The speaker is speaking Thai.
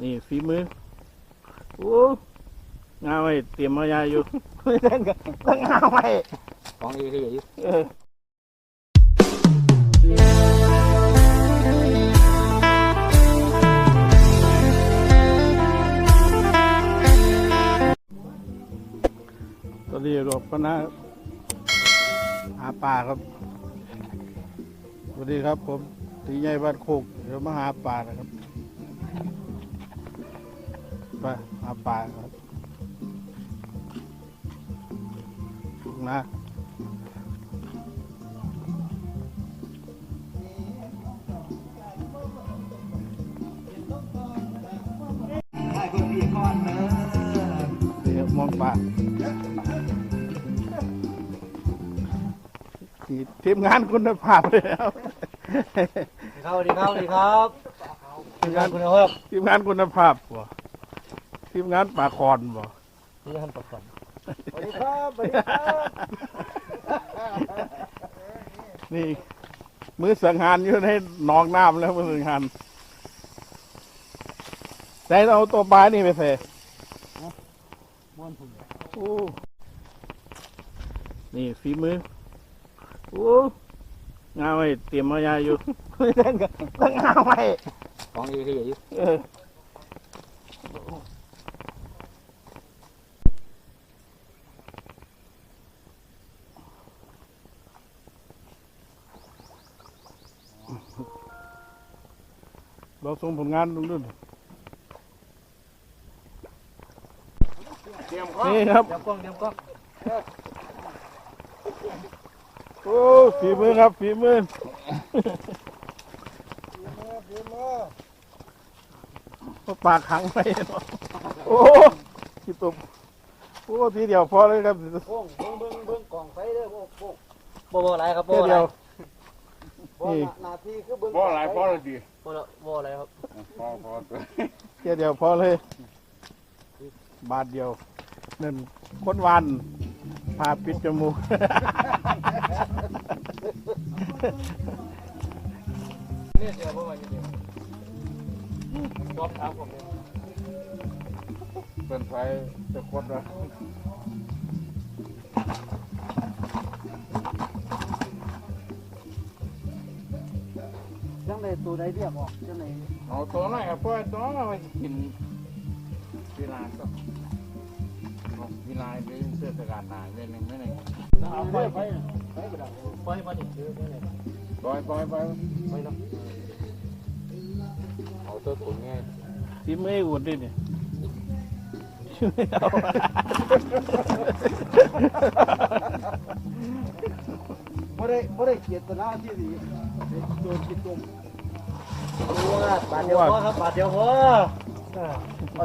นี่ฝีมือ โอ้งาไว้เตรียมมายาอยู่ เล่นกันต้องเอาไว้ ของดีที่อยู่เออตอนนี้เราก็นะหาปลาครับสวัสดีครับผมตีใหญ่บ้านโคกเดี๋ยวมาหาปลานะครับ ไปหาปลาครับนะให้คนปีก่อนเนอะเดี๋ยวมองปลาทีมงานคุณภาพเลยครับสวัสดีครับสวัสดีครับทีมงานคุณครับทีมงานคุณภาพบ่ ทีมงานปลาคอนบ่นี่ท่านประกันสวัสดีครับสวัสดีครับนี่มือสังหารอยู่ในหนองน้ำแล้วมือสังหารใส่เอาตัวปลานี่ไปใส่ม้วนผมโอ้นี่ฝีมือโอ้งาไว้เตรียมมายาอยู่เล่นกันต้องเอาไว้ของดีที่อยู่เออ เราส่งผลงานตรงนู้นเตรียมนี่ครับเดี๋ยวกล้องเดี๋ยวกล้องโอ้ฝีมือครับฝีมือปากขังไปเนาะโอ้ขี้ตุ่มโอ้ทีเดียวพอเลยครับโป้งเบิ้งเบิ้งเบิ้งกล่องไฟเด้อโป้งโป้งบ่บ่อะไรครับบ่แค่อะไรเดียว บ่นี่หน้าที่คือเบิ้งพ่อหลายพ่อเลยดีบ่ละบ่อะไรครับพ่อพ่อตัวแค่เดียวพอเลย บาทเดียวนั่นคนหวันพาปิดจมูกนี่เดี๋ยวบ่มาเดี๋ยวจอบถามผมเลยเป็นไฟจะคดนะ จังไดตัวใดเรียกออกจังไดเอาตัวไหนครับพ่อตัวมากินเวลาก็เวลาเป็นเทศกาลนานเว้นหนึ่งไม่หนึ่งเอาไปไปไปบ่ได้ไปมาดิเดี๋ยวเดี๋ยวเดี๋ยวปล่อยปล่อยปล่อยไปเนะเอาตัวถุงไงฝีมืออุ่นดิเนี่ยบ่ได้บ่ได้เกียรตินาที่ดีโดนคิดตรงบาทเดียวพอครับบาทเดียวพอเอา